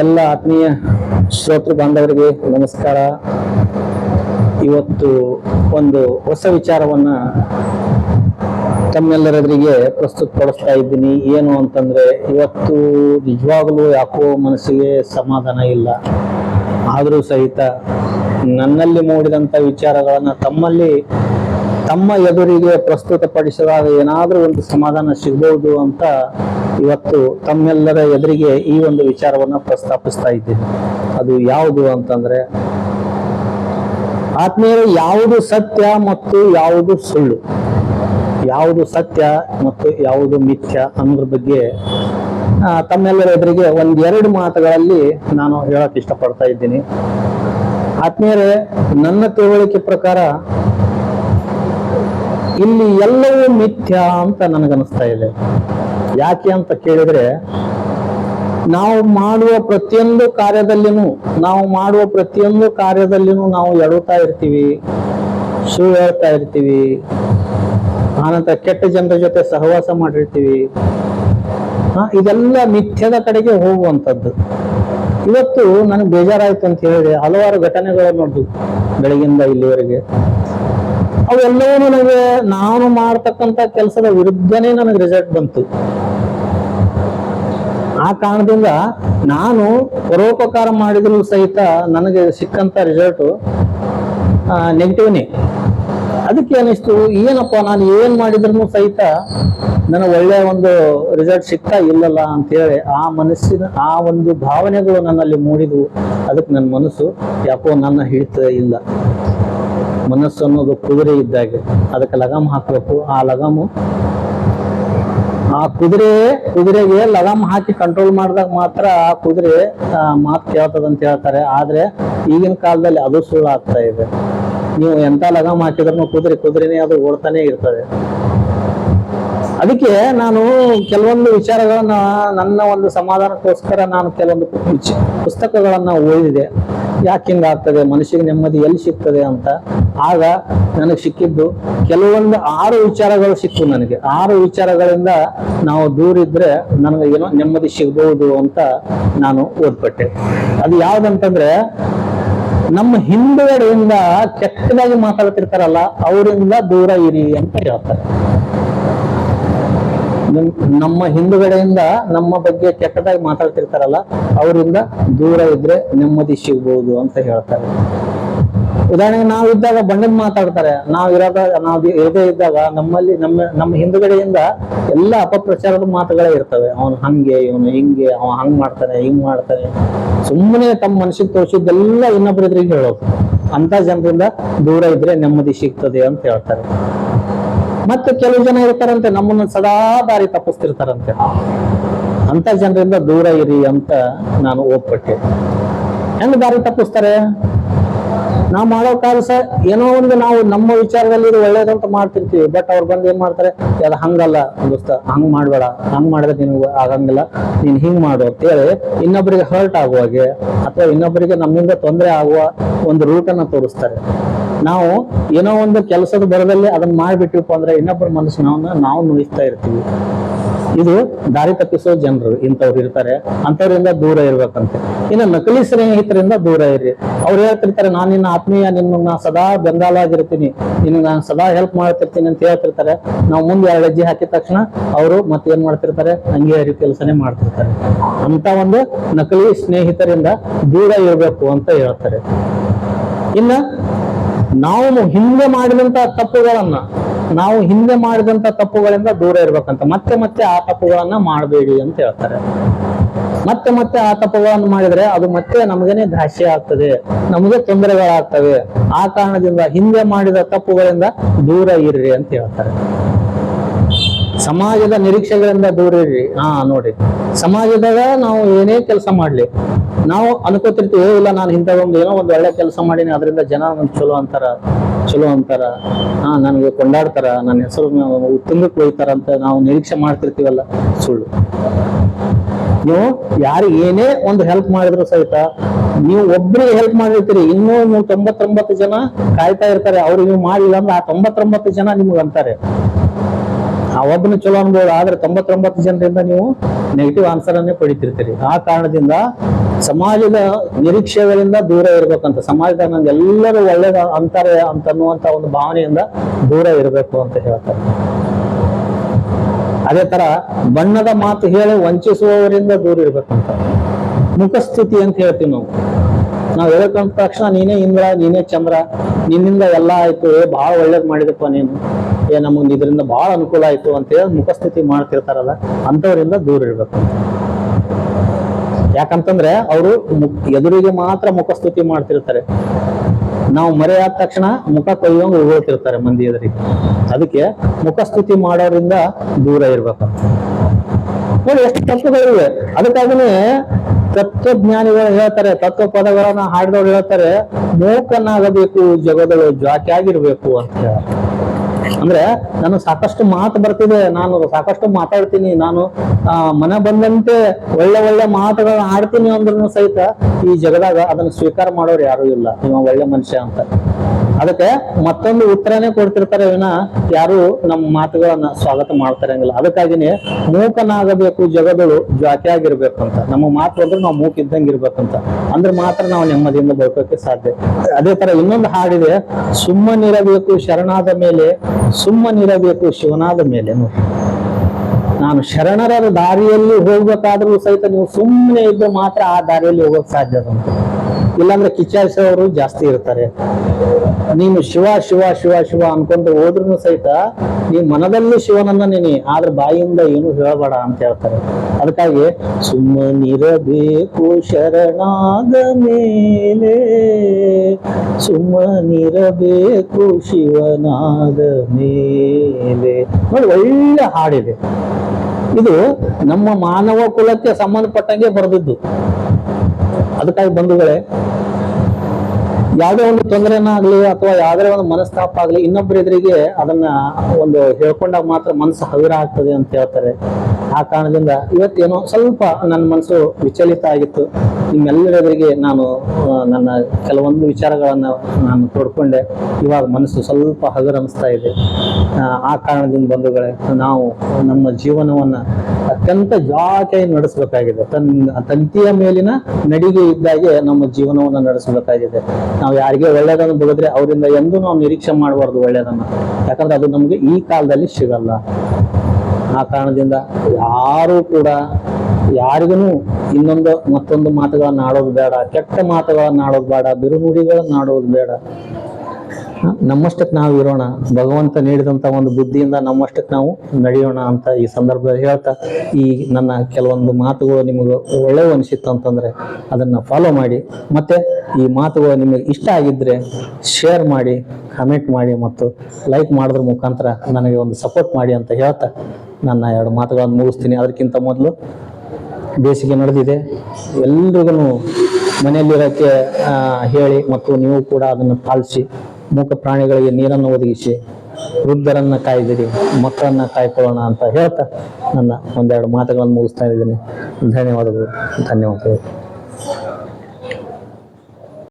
ಎಲ್ಲ ಆತ್ಮೀಯ ಶ್ರೋತೃ ಬಾಂಧವರಿಗೆ ನಮಸ್ಕಾರ. ಇವತ್ತು ಒಂದು ಹೊಸ ವಿಚಾರವನ್ನ ತಮ್ಮೆಲ್ಲರೆದುರಿಗೆ ಪ್ರಸ್ತುತಪಡಿಸ್ತಾ ಇದ್ದೀನಿ. ಏನು ಅಂತಂದ್ರೆ, ಇವತ್ತು ನಿಜವಾಗಲೂ ಯಾಕೋ ಮನಸ್ಸಿಗೆ ಸಮಾಧಾನ ಇಲ್ಲ. ಆದರೂ ಸಹಿತ ನನ್ನಲ್ಲಿ ಮೂಡಿದಂಥ ವಿಚಾರಗಳನ್ನ ತಮ್ಮಲ್ಲಿ, ತಮ್ಮ ಎದುರಿಗೆ ಪ್ರಸ್ತುತಪಡಿಸಿದಾಗ ಏನಾದರೂ ಒಂದು ಸಮಾಧಾನ ಸಿಗ್ಬೋದು ಅಂತ ಇವತ್ತು ತಮ್ಮೆಲ್ಲರ ಎದುರಿಗೆ ಈ ಒಂದು ವಿಚಾರವನ್ನ ಪ್ರಸ್ತಾಪಿಸ್ತಾ ಇದ್ದೀನಿ. ಅದು ಯಾವುದು ಅಂತಂದ್ರೆ, ಆತ್ಮೀಯರು ಯಾವುದು ಸತ್ಯ ಮತ್ತು ಯಾವುದು ಸುಳ್ಳು. ಯಾವುದು ಸತ್ಯ ಮತ್ತು ಯಾವುದು ಮಿಥ್ಯ ಅನ್ನೋದ್ರ ಬಗ್ಗೆ ತಮ್ಮೆಲ್ಲರ ಎದುರಿಗೆ ಒಂದೆರಡು ಮಾತುಗಳಲ್ಲಿ ನಾನು ಹೇಳಕ್ ಇಷ್ಟಪಡ್ತಾ ಇದ್ದೀನಿ. ಆತ್ಮೀಯರೇ, ನನ್ನ ತಿಳುವಳಿಕೆ ಪ್ರಕಾರ ಇಲ್ಲಿ ಎಲ್ಲವೂ ಮಿಥ್ಯ ಅಂತ ನನಗನ್ನಿಸ್ತಾ ಇದೆ. ಯಾಕೆ ಅಂತ ಕೇಳಿದ್ರೆ, ನಾವು ಮಾಡುವ ಪ್ರತಿಯೊಂದು ಕಾರ್ಯದಲ್ಲಿನೂ, ನಾವು ಮಾಡುವ ಪ್ರತಿಯೊಂದು ಕಾರ್ಯದಲ್ಲಿನೂ ನಾವು ಎಡುತ್ತಾ ಇರ್ತೀವಿ ಸುಳ್ಳು ಹೇಳ್ತಾ ಇರ್ತೀವಿ, ಆನಂತರ ಕೆಟ್ಟ ಜನರ ಜೊತೆ ಸಹವಾಸ ಮಾಡಿರ್ತೀವಿ. ಇದೆಲ್ಲ ಮಿಥ್ಯದ ಕಡೆಗೆ ಹೋಗುವಂಥದ್ದು. ಇವತ್ತು ನನಗೆ ಬೇಜಾರಾಯ್ತು ಅಂತ ಹೇಳಿದ್ರೆ, ಹಲವಾರು ಘಟನೆಗಳು ನೋಡ್ದು ಬೆಳಗಿಂದ ಇಲ್ಲಿವರೆಗೆ. ಅವೆಲ್ಲವೂ ನನಗೆ, ನಾನು ಮಾಡ್ತಕ್ಕಂಥ ಕೆಲಸದ ವಿರುದ್ಧನೇ ನನಗೆ ರಿಸಲ್ಟ್ ಬಂತು. ಆ ಕಾರಣದಿಂದ ನಾನು ಪರೋಪಕಾರ ಮಾಡಿದ್ರು ಸಹಿತ ನನಗೆ ಸಿಕ್ಕಂತ ರಿಸಲ್ಟ್ ನೆಗೆಟಿವ್ನೇ ಅದಕ್ಕೆ ಅನಿಸ್ತು ಏನಪ್ಪ, ನಾನು ಏನ್ ಮಾಡಿದ್ರು ಸಹಿತ ನನಗೆ ಒಳ್ಳೆಯ ಒಂದು ರಿಸಲ್ಟ್ ಸಿಗ್ತಾ ಇಲ್ಲಲ್ಲ ಅಂತೇಳಿ ಆ ಮನಸ್ಸಿನ, ಆ ಒಂದು ಭಾವನೆಗಳು ನನ್ನಲ್ಲಿ ಮೂಡಿದ್ವು. ಅದಕ್ಕೆ ನನ್ನ ಮನಸ್ಸು ಯಾಕೋ ನನ್ನ ಹಿಡಿತ ಇಲ್ಲ. ಮನಸ್ಸು ಅನ್ನೋದು ಕುದುರೆ ಇದ್ದಾಗೆ ಅದಕ್ಕೆ ಲಗಾಮ್ ಹಾಕಬೇಕು. ಆ ಲಗಾಮು ಆ ಕುದುರೆ, ಕುದುರೆಗೆ ಲಗಾಮ್ ಹಾಕಿ ಕಂಟ್ರೋಲ್ ಮಾಡಿದಾಗ ಮಾತ್ರ ಆ ಕುದುರೆ ಮಾತ್ ಮಾತು ಕೇಳ್ತದ ಅಂತ ಹೇಳ್ತಾರೆ. ಆದ್ರೆ ಈಗಿನ ಕಾಲದಲ್ಲಿ ಅದು ಸುಳ್ಳು ಆಗ್ತಾ ಇದೆ. ನೀವು ಎಂತ ಲಗಾಮ್ ಹಾಕಿದ್ರು ಕುದುರೆ, ಕುದುರೆನೇ ಅದು ಓಡ್ತಾನೆ ಇರ್ತದೆ. ಅದಕ್ಕೆ ನಾನು ಕೆಲವೊಂದು ವಿಚಾರಗಳನ್ನ ನನ್ನ ಒಂದು ಸಮಾಧಾನಕ್ಕೋಸ್ಕರ ನಾನು ಕೆಲವೊಂದು ಪುಸ್ತಕಗಳನ್ನ ಓದಿದೆ. ಯಾಕೆ ಹಿಂಗಾಗ್ತದೆ? ಮನಸ್ಸಿಗೆ ನೆಮ್ಮದಿ ಎಲ್ಲಿ ಸಿಗ್ತದೆ ಅಂತ. ಆಗ ನನಗೆ ಸಿಕ್ಕಿದ್ದು ಕೆಲವೊಂದು ಆರು ವಿಚಾರಗಳು ಸಿಕ್ತು ನನಗೆ. ಆರು ವಿಚಾರಗಳಿಂದ ನಾವು ದೂರ ಇದ್ರೆ ನನಗೆ ಏನೋ ನೆಮ್ಮದಿ ಸಿಗಬಹುದು ಅಂತ ನಾನು ಓದ್ಪಟ್ಟೆ. ಅದು ಯಾವ್ದಂತಂದ್ರೆ, ನಮ್ಮ ಹಿಂದುಗಡೆಯಿಂದ ಕೆಟ್ಟದಾಗಿ ಮಾತಾಡ್ತಿರ್ತಾರಲ್ಲ, ಅವರಿಂದ ದೂರ ಇರಿ ಅಂತ ಹೇಳ್ತಾರೆ. ನಮ್ಮ ಹಿಂದುಗಡೆಯಿಂದ ನಮ್ಮ ಬಗ್ಗೆ ಕೆಟ್ಟದಾಗಿ ಮಾತಾಡ್ತಿರ್ತಾರಲ್ಲ, ಅವರಿಂದ ದೂರ ಇದ್ರೆ ನೆಮ್ಮದಿ ಸಿಗ್ಬಹುದು ಅಂತ ಹೇಳ್ತಾರೆ. ಉದಾಹರಣೆಗೆ ನಾವು ಇದ್ದಾಗ ಬಣ್ಣದ ಮಾತಾಡ್ತಾರೆ, ನಾವು ಇರೋದ, ನಾವು ಇರದೇ ಇದ್ದಾಗ ನಮ್ಮಲ್ಲಿ, ನಮ್ಮ ನಮ್ಮ ಹಿಂದುಗಡೆಯಿಂದ ಎಲ್ಲ ಅಪಪ್ರಚಾರದ ಮಾತುಗಳೇ ಇರ್ತವೆ. ಅವನು ಹಂಗೆ, ಇವನು ಹಿಂಗೆ ಅವ ಹಂಗ್ ಮಾಡ್ತಾನೆ, ಹಿಂಗ್ ಮಾಡ್ತಾನೆ. ಸುಮ್ಮನೆ ತಮ್ಮ ಮನಸ್ಸಿಗೆ ತೋರಿಸಿದ್ದೆಲ್ಲ ಇನ್ನೊಬ್ಬರ ಹೇಳೋದು. ಅಂತ ಜನರಿಂದ ದೂರ ಇದ್ರೆ ನೆಮ್ಮದಿ ಸಿಗ್ತದೆ ಅಂತ ಹೇಳ್ತಾರೆ. ಮತ್ತೆ ಕೆಲವು ಜನ ಇರ್ತಾರಂತೆ, ನಮ್ಮನ್ನು ಸದಾ ದಾರಿ ತಪ್ಪಿಸ್ತಿರ್ತಾರಂತೆ. ಅಂತ ಜನರಿಂದ ದೂರ ಇರಿ ಅಂತ ನಾನು ಓದ್ಪಟ್ಟೆ ಹೆಂಗ್ ದಾರಿ ತಪ್ಪಿಸ್ತಾರೆ? ನಾವು ಮಾಡೋ ಕೆಲಸ ಏನೋ ಒಂದು ನಾವು ನಮ್ಮ ವಿಚಾರದಲ್ಲಿ ಇದು ಒಳ್ಳೇದಂತ ಮಾಡ್ತಿರ್ತೀವಿ ಬಟ್ ಅವ್ರು ಬಂದು ಏನ್ ಮಾಡ್ತಾರೆ? ಅದು ಹಂಗಲ್ಲ ದೋಸ್ತ, ಹಂಗ್ ಮಾಡ್ಬೇಡ, ಹಂಗ್ ಮಾಡಿದ್ರೆ ನಿನಗೆ ಆಗಂಗಿಲ್ಲ, ನೀನ್ ಹಿಂಗ್ ಮಾಡು ಅಂತೇಳಿ ಇನ್ನೊಬ್ಬರಿಗೆ ಹರ್ಟ್ ಆಗುವಾಗೆ, ಅಥವಾ ಇನ್ನೊಬ್ಬರಿಗೆ ನಮ್ಮಿಂದ ತೊಂದರೆ ಆಗುವ ಒಂದು ರೂಟನ್ನ ತೋರಿಸ್ತಾರೆ. ನಾವು ಏನೋ ಒಂದು ಕೆಲಸದ ಬರದಲ್ಲಿ ಅದನ್ನ ಮಾಡ್ಬಿಟ್ಟಿವಪ್ಪ ಅಂದ್ರೆ ಇನ್ನೊಬ್ಬರ ಮನಸ್ಸಿನ ನಾವು ನೋಯಿಸ್ತಾ ಇರ್ತೀವಿ. ಇದು ದಾರಿ ತಪ್ಪಿಸೋ ಜನರು ಇಂಥವ್ರು ಇರ್ತಾರೆ, ಅಂಥವ್ರಿಂದ ದೂರ ಇರ್ಬೇಕಂತೆ. ಇನ್ನು ನಕಲಿ ಸ್ನೇಹಿತರಿಂದ ದೂರ ಇರಿ. ಅವ್ರು ಹೇಳ್ತಿರ್ತಾರೆ, ನಾನು ನಿನ್ನ ಆತ್ಮೀಯ, ನಿನ್ನ ನಾ ಸದಾ ಬೆಂಗಾಲಾಗಿರ್ತೀನಿ ನಿನ್ನ ನಾನು ಸದಾ ಹೆಲ್ಪ್ ಮಾಡ್ತಿರ್ತೀನಿ ಅಂತ ಹೇಳ್ತಿರ್ತಾರೆ. ನಾವು ಮುಂದೆ ಎರಡು ಅಜ್ಜಿ ಹಾಕಿದ ತಕ್ಷಣ ಅವರು ಮತ್ತೆ ಏನ್ ಮಾಡ್ತಿರ್ತಾರೆ? ಹಂಗೆ ಹರಿ ಕೆಲಸನೇ ಮಾಡ್ತಿರ್ತಾರೆ. ಅಂತ ಒಂದು ನಕಲಿ ಸ್ನೇಹಿತರಿಂದ ದೂರ ಇರಬೇಕು ಅಂತ ಹೇಳ್ತಾರೆ. ಇನ್ನ ನಾವು ಹಿಂದೆ ಮಾಡಿದಂತ ತಪ್ಪುಗಳನ್ನ, ನಾವು ಹಿಂದೆ ಮಾಡಿದಂತ ತಪ್ಪುಗಳಿಂದ ದೂರ ಇರ್ಬೇಕಂತ, ಮತ್ತೆ ಮತ್ತೆ ಆ ತಪ್ಪುಗಳನ್ನ ಮಾಡಬೇಡಿ ಅಂತ ಹೇಳ್ತಾರೆ. ಮತ್ತೆ ಮತ್ತೆ ಆ ತಪ್ಪುಗಳನ್ನು ಮಾಡಿದ್ರೆ ಅದು ಮತ್ತೆ ನಮಗೇನೆ ಘಾಸ್ಯ ಆಗ್ತದೆ, ನಮಗೆ ತೊಂದರೆಗಳಾಗ್ತವೆ. ಆ ಕಾರಣದಿಂದ ಹಿಂದೆ ಮಾಡಿದ ತಪ್ಪುಗಳಿಂದ ದೂರ ಇರ್ರಿ ಅಂತ ಹೇಳ್ತಾರೆ. ಸಮಾಜದ ನಿರೀಕ್ಷೆಗಳಿಂದ ದೂರ ಇರ್ರಿ. ಹಾ, ನೋಡಿ. ಸಮಾಜದಾಗ ನಾವು ಏನೇ ಕೆಲಸ ಮಾಡ್ಲಿ ನಾವು ಅನ್ಕೋತಿರ್ತೀವಿ "ಏ, ಇಲ್ಲ ನಾನು ಇಂಥ ಒಂದು ಏನೋ ಒಂದು ಒಳ್ಳೆ ಕೆಲಸ ಮಾಡೀನಿ ಅದರಿಂದ ಜನ ನನ್ಗೆ ಚಲೋ ಅಂತಾರ ಚಲೋ ಅಂತಾರ ಹಾ ನನಗೆ ಕೊಂಡಾಡ್ತಾರ ನನ್ನ ಹೆಸರು ಉತ್ತುಂಗಕ್ಕೆ ಒಯ್ತಾರ ಅಂತ ನಾವು ನಿರೀಕ್ಷೆ ಮಾಡ್ತಿರ್ತೀವಲ್ಲ ಸುಳ್ಳು. ನೀವು ಯಾರಿಗೆ ಏನೇ ಒಂದು ಹೆಲ್ಪ್ ಮಾಡಿದ್ರು ಸಹಿತ ನೀವು ಒಬ್ರಿಗೆ ಹೆಲ್ಪ್ ಮಾಡಿರ್ತೀರಿ ಇನ್ನೂ ತೊಂಬತ್ತೊಂಬತ್ತು ಜನ ಕಾಯ್ತಾ ಇರ್ತಾರೆ ಅವ್ರಿಗೆ ನೀವು ಮಾಡಿಲ್ಲ ಅಂದ್ರೆ ಆ ತೊಂಬತ್ತೊಂಬತ್ತು ಜನ ನಿಮ್ಗೆ ಅಂತಾರೆ. ನಾವೊಬ್ಬನ ಚಲೋ ಅನ್ಬೋದು, ಆದ್ರೆ ತೊಂಬತ್ತೊಂಬತ್ತು ಜನರಿಂದ ನೀವು ನೆಗೆಟಿವ್ ಆನ್ಸರ್ ಅನ್ನೇ ಪಡಿತಿರ್ತೀರಿ. ಆ ಕಾರಣದಿಂದ ಸಮಾಜದ ನಿರೀಕ್ಷೆಗಳಿಂದ ದೂರ ಇರ್ಬೇಕಂತ, ಸಮಾಜದ ನಂಗೆ ಎಲ್ಲರೂ ಒಳ್ಳೇದ ಅಂತಾರೆ ಅಂತ ಅನ್ನುವಂತ ಒಂದು ಭಾವನೆಯಿಂದ ದೂರ ಇರಬೇಕು ಅಂತ ಹೇಳ್ತಾರೆ. ಅದೇ ತರ ಬಣ್ಣದ ಮಾತು ಹೇಳಿ ವಂಚಿಸುವವರಿಂದ ದೂರ ಇರ್ಬೇಕಂತ. ಮುಖಸ್ಥಿತಿ ಅಂತ ಹೇಳ್ತೀವಿ ನಾವು. ನಾವ್ ಹೇಳ್ಕೊಂಡ ತಕ್ಷಣ ನೀನೇ ಇಂದ್ರ, ನೀನೇ ಚಂದ್ರ, ನಿನ್ನಿಂದ ಎಲ್ಲ ಆಯ್ತು ಬಹಳ ಒಳ್ಳೇದ್ ಮಾಡಿದಪ್ಪ ನೀನು. ಏ ನಮಗ್ ಇದರಿಂದ ಬಹಳ ಅನುಕೂಲ ಆಯ್ತು ಅಂತ ಹೇಳಿ ಮುಖಸ್ಥಿತಿ ಮಾಡ್ತಿರ್ತಾರಲ್ಲ ಅಂತವರಿಂದ ದೂರ ಇರ್ಬೇಕು. ಯಾಕಂತಂದ್ರೆ ಅವರು ಎದುರಿಗೆ ಮಾತ್ರ ಮುಖಸ್ತುತಿ ಮಾಡ್ತಿರ್ತಾರೆ. ನಾವು ಮರೆಯಾದ ತಕ್ಷಣ ಮುಖ ಕೊಯ್ಯೋಂಗ್ ಉಗುಳ್ತಿರ್ತಾರೆ ಮಂದಿ ಎದುರಿಗೆ ಅದಕ್ಕೆ ಮುಖಸ್ತುತಿ ಮಾಡೋದ್ರಿಂದ ದೂರ ಇರ್ಬೇಕು. ನೋಡಿ, ಎಷ್ಟು ತತ್ವಗಳಿವೆ ಅದಕ್ಕಾಗಿನೇ ತತ್ವಜ್ಞಾನಿಗಳು ಹೇಳ್ತಾರೆ ತತ್ವ ಪದಗಳನ್ನ ಹಾಡಿದವ್ರು ಹೇಳ್ತಾರೆ, ಮೂಕನಾಗಬೇಕು ಜಗದಳು ಜಾತಿಯಾಗಿರ್ಬೇಕು ಅಂತ ಹೇಳ. ಅಂದ್ರೆ ನಾನು ಸಾಕಷ್ಟು ಮಾತು ಬರ್ತಿದೆ, ನಾನು ಸಾಕಷ್ಟು ಮಾತಾಡ್ತೀನಿ, ನಾನು ಮನ ಬಂದಂತೆ ಒಳ್ಳೆ ಒಳ್ಳೆ ಮಾತುಗಳನ್ನ ಆಡ್ತೀನಿ ಅಂದ್ರೂ ಸಹಿತ ಈ ಜಗದಾಗ ಅದನ್ನ ಸ್ವೀಕಾರ ಮಾಡೋರು ಯಾರು ಇಲ್ಲ. ಇವ ಒಳ್ಳೆ ಮನುಷ್ಯ ಅಂತ. ಅದಕ್ಕೆ ಮತ್ತೊಂದು ಉತ್ತರನೇ ಕೊಡ್ತಿರ್ತಾರೆ ವಿನ ಯಾರು ನಮ್ಮ ಮಾತುಗಳನ್ನ ಸ್ವಾಗತ ಮಾಡ್ತಾರಂಗಿಲ್ಲ. ಅದಕ್ಕಾಗಿನೇ ಮೂಕನಾಗಬೇಕು ಜಗದಳು ಜಾತಿಯಾಗಿರ್ಬೇಕು ಅಂತ. ನಮ್ಮ ಮಾತು ಅಂದ್ರೆ ನಾವು ಮೂಕ್ ಇದ್ದಂಗೆ ಇರ್ಬೇಕಂತ ಅಂದ್ರೆ ಮಾತ್ರ ನಾವು ನೆಮ್ಮದಿಯಿಂದ ಬದುಕೋಕೆ ಸಾಧ್ಯ. ಅದೇ ತರ ಇನ್ನೊಂದು ಹಾಡಿದೆ, ಸುಮ್ಮನಿರಬೇಕು ಶರಣಾದ ಮೇಲೆ, ಸುಮ್ಮನಿರಬೇಕು ಶಿವನಾದ ಮೇಲೆ ನಾನು ಶರಣರ ದಾರಿಯಲ್ಲಿ ಹೋಗ್ಬೇಕಾದ್ರೂ ಸಹಿತ ನೀವು ಸುಮ್ಮನೆ ಇದ್ದು ಮಾತ್ರ ಆ ದಾರಿಯಲ್ಲಿ ಹೋಗೋಕ್ ಸಾಧ್ಯ ಅಂತ. ಇಲ್ಲಾಂದ್ರೆ ಕಿಚ್ಚಾಯಿಸೋರು ಜಾಸ್ತಿ ಇರ್ತಾರೆ. ನೀನು ಶಿವ ಶಿವ ಶಿವ ಶಿವ ಅನ್ಕೊಂಡು ಹೋದ್ರೂ ಸಹಿತ ನೀ ಮನದಲ್ಲಿ ಶಿವನನ್ನ ನೆನಿ ಆದ್ರೆ ಬಾಯಿಯಿಂದ ಏನು ಹೇಳಬೇಡ ಅಂತ ಹೇಳ್ತಾರೆ. ಅದಕ್ಕಾಗಿ ಸುಮ್ಮನಿರಬೇಕು ಶರಣಾದ ಮೇಲೆ ಸುಮ್ಮನಿರಬೇಕು ಶಿವನಾದ ಮೇಲೆ ನೋಡಿ ಒಳ್ಳೆ ಹಾಡಿದೆ. ಇದು ನಮ್ಮ ಮಾನವ ಕುಲಕ್ಕೆ ಸಂಬಂಧಪಟ್ಟಂಗೆ ಬರೆದಿದ್ದು. ಅದಕ್ಕಾಗಿ ಬಂಧುಗಳೇ ಯಾವುದೇ ಒಂದು ತೊಂದರೆನ ಆಗಲಿ ಅಥವಾ ಯಾವುದೇ ಒಂದು ಮನಸ್ತಾಪ ಆಗಲಿ ಇನ್ನೊಬ್ಬರ ಎದುರಿಗೆ ಅದನ್ನ ಒಂದು ಹೇಳ್ಕೊಂಡಾಗ ಮಾತ್ರ ಮನಸ್ಸು ಹಗುರ ಆಗ್ತದೆ ಅಂತ ಹೇಳ್ತಾರೆ. ಆ ಕಾರಣದಿಂದ ಇವತ್ತೇನೋ ಸ್ವಲ್ಪ ನನ್ನ ಮನಸ್ಸು ವಿಚಲಿತ ಆಗಿತ್ತು. ನಿಮ್ಮೆಲ್ಲರಿಗೆ ನಾನು ನನ್ನ ಕೆಲವೊಂದು ವಿಚಾರಗಳನ್ನು ನಾನು ತೋಡ್ಕೊಂಡೆ ಇವಾಗ ಮನಸ್ಸು ಸ್ವಲ್ಪ ಹಗುರ ಇದೆ. ಆ, ಆ ಕಾರಣದಿಂದ ಬಂಧುಗಳೇ ನಾವು ನಮ್ಮ ಜೀವನವನ್ನು ಅತ್ಯಂತ ಜಾಕೆಯ ನಡೆಸಬೇಕಾಗಿದೆ. ತನ್ನ ತಂತಿಯ ಮೇಲಿನ ನಡಿಗೆ ಇದ್ದಾಗೆ ನಮ್ಮ ಜೀವನವನ್ನು ನಡೆಸಬೇಕಾಗಿದೆ. ನಾವು ಯಾರಿಗೆ ಒಳ್ಳೆಯದನ್ನು ಬಗೆದ್ರೆ ಅವರಿಂದ ಎಂದೂ ನಾವು ನಿರೀಕ್ಷೆ ಮಾಡಬಾರ್ದು ಒಳ್ಳೆಯದನ್ನು. ಯಾಕಂದ್ರೆ ಅದು ನಮಗೆ ಈ ಕಾಲದಲ್ಲಿ ಸಿಗಲ್ಲ. ಆ ಕಾರಣದಿಂದ ಯಾರು ಕೂಡ ಯಾರಿಗೂ ಇನ್ನೊಂದು ಮತ್ತೊಂದು ಮಾತುಗಳನ್ನು ಆಡೋದು ಬೇಡ, ಕೆಟ್ಟ ಮಾತುಗಳನ್ನು ಆಡೋದು ಬೇಡ, ಬಿರುನುಡಿಗಳನ್ನ ಆಡೋದು ಬೇಡ. ನಮ್ಮಷ್ಟಕ್ಕೆ ನಾವು ಇರೋಣ. ಭಗವಂತ ನೀಡಿದಂಥ ಒಂದು ಬುದ್ಧಿಯಿಂದ ನಮ್ಮಷ್ಟಕ್ಕೆ ನಾವು ನಡೆಯೋಣ ಅಂತ ಈ ಸಂದರ್ಭದಲ್ಲಿ ಹೇಳ್ತಾ, ಈ ನನ್ನ ಕೆಲವೊಂದು ಮಾತುಗಳು ನಿಮಗೆ ಒಳ್ಳೆಯ ಅನಿಸಿತ್ತು ಅಂತಂದ್ರೆ ಅದನ್ನು ಫಾಲೋ ಮಾಡಿ, ಮತ್ತು ಈ ಮಾತುಗಳು ನಿಮಗೆ ಇಷ್ಟ ಆಗಿದ್ದರೆ ಶೇರ್ ಮಾಡಿ ಕಮೆಂಟ್ ಮಾಡಿ ಮತ್ತು ಲೈಕ್ ಮಾಡಿದ್ರ ಮುಖಾಂತರ ನನಗೆ ಒಂದು ಸಪೋರ್ಟ್ ಮಾಡಿ ಅಂತ ಹೇಳ್ತಾ ನನ್ನ ಎರಡು ಮಾತುಗಳನ್ನು ಮುಗಿಸ್ತೀನಿ. ಅದಕ್ಕಿಂತ ಮೊದಲು ಬೇಸಿಗೆ ನಡೆದಿದೆ. ಎಲ್ರಿಗೂ ಮನೆಯಲ್ಲಿರೋಕ್ಕೆ ಹೇಳಿ ಮತ್ತು ನೀವು ಕೂಡ ಅದನ್ನು ಪಾಲಿಸಿ, ಮೂಕ ಪ್ರಾಣಿಗಳಿಗೆ ನೀರನ್ನು ಒದಗಿಸಿ, ವೃದ್ಧರನ್ನು ಕಾಯ್ದಿರಿ, ಮಕ್ಕಳನ್ನು ಕಾಯ್ಕೊಳ್ಳೋಣ ಅಂತ ಹೇಳ್ತಾ ನನ್ನ ಒಂದೆರಡು ಮಾತುಗಳನ್ನು ಮುಗಿಸ್ತಾ ಇದ್ದೀನಿ. ಧನ್ಯವಾದಗಳು. ಧನ್ಯವಾದಗಳು.